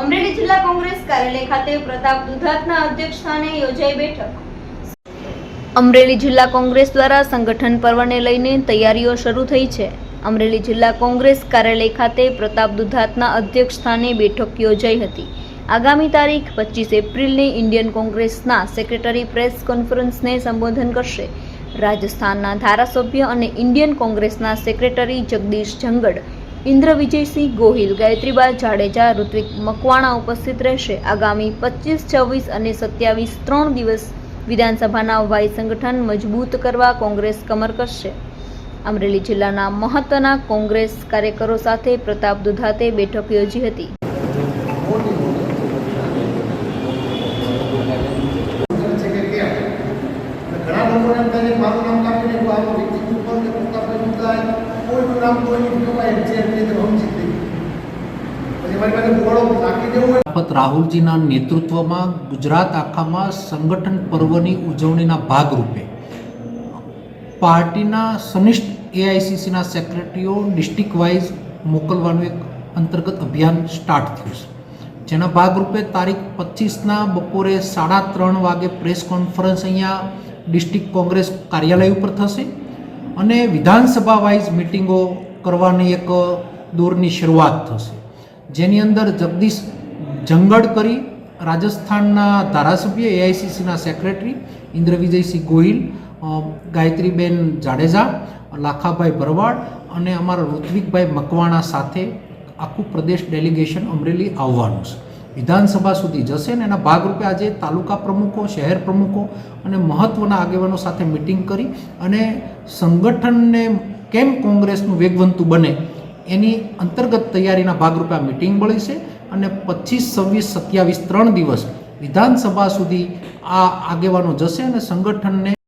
અમરેલી જિલ્લા કોંગ્રેસ કાર્યાલય ખાતે પ્રતાપ દુધાતના અધ્યક્ષસ્થાને યોજાઈ બેઠક. અમરેલી જિલ્લા કોંગ્રેસ દ્વારા સંગઠન પર્વને લઈને તૈયારીઓ શરૂ થઈ છે. અમરેલી જિલ્લા કોંગ્રેસ કાર્યાલય ખાતે પ્રતાપ દુધાતના અધ્યક્ષસ્થાને બેઠક યોજાઈ હતી. આગામી તારીખ પચીસ એપ્રિલને ઇન્ડિયન કોંગ્રેસના સેક્રેટરી પ્રેસ કોન્ફરન્સને સંબોધન કરશે. રાજસ્થાનના ધારાસભ્ય અને ઇન્ડિયન કોંગ્રેસના સેક્રેટરી જગદીશ જંગડ ઇન્દ્ર વિજયસિંહ ગોહિલ ગાયત્રીબા જાડેજા, ઋત્વિક મકવાણા ઉપસ્થિત રહેશે. આગામી પચીસ, છવ્વીસ અને સત્યાવીસ ત્રણ દિવસ વિધાનસભાના વાય સંગઠન મજબૂત કરવા કોંગ્રેસ કમર કરશે. અમરેલી જિલ્લાના મહત્વના કોંગ્રેસ કાર્યકરો સાથે પ્રતાપ દુધાતે બેઠક યોજી હતી. ઘણા લોકોને મારું નામ કાપીને રાહુલજીના નેતૃત્વમાં ગુજરાત આખામાં સંગઠન પર્વની ઉજવણીના ભાગરૂપે પાર્ટીના સનિષ્ઠ એઆઈસીસીના સેક્રેટરીઓ ડિસ્ટ્રિક્ટ વાઇઝ મોકલવાનું એક અંતર્ગત અભિયાન સ્ટાર્ટ થયું છે. જેના ભાગરૂપે તારીખ પચીસના બપોરે સાડા ત્રણ વાગે પ્રેસ કોન્ફરન્સ અહીંયા ડિસ્ટ્રિક્ટ કોંગ્રેસ કાર્યાલય ઉપર થશે. અને વિધાનસભા વાઇઝ મિટિંગો કરવાની એક દોરની શરૂઆત થશે. જેની અંદર જગદીશ જંગડ કરી રાજસ્થાનના ધારાસભ્ય એઆઈસીસીના સેક્રેટરી ઇન્દ્ર વિજયસિંહ ગોહિલ ગાયત્રીબેન જાડેજા, લાખાભાઈ ભરવાડ અને અમારા ઋત્વિકભાઈ મકવાણા સાથે આખું પ્રદેશ ડેલિગેશન અમરેલી આવવાનું છે. વિધાનસભા સુધી જશે ને એના ભાગરૂપે આજે તાલુકા પ્રમુખો, શહેર પ્રમુખો અને મહત્ત્વના આગેવાનો સાથે મિટિંગ કરી અને સંગઠનને કેમ કોંગ્રેસનું વેગવંતું બને એની અંતર્ગત તૈયારીના ભાગરૂપે આ મિટિંગ મળી છે અને પચીસ, છવ્વીસ, સત્યાવીસ, ત્રણ દિવસ વિધાનસભા સુધી આ આગેવાનો જશે અને સંગઠનને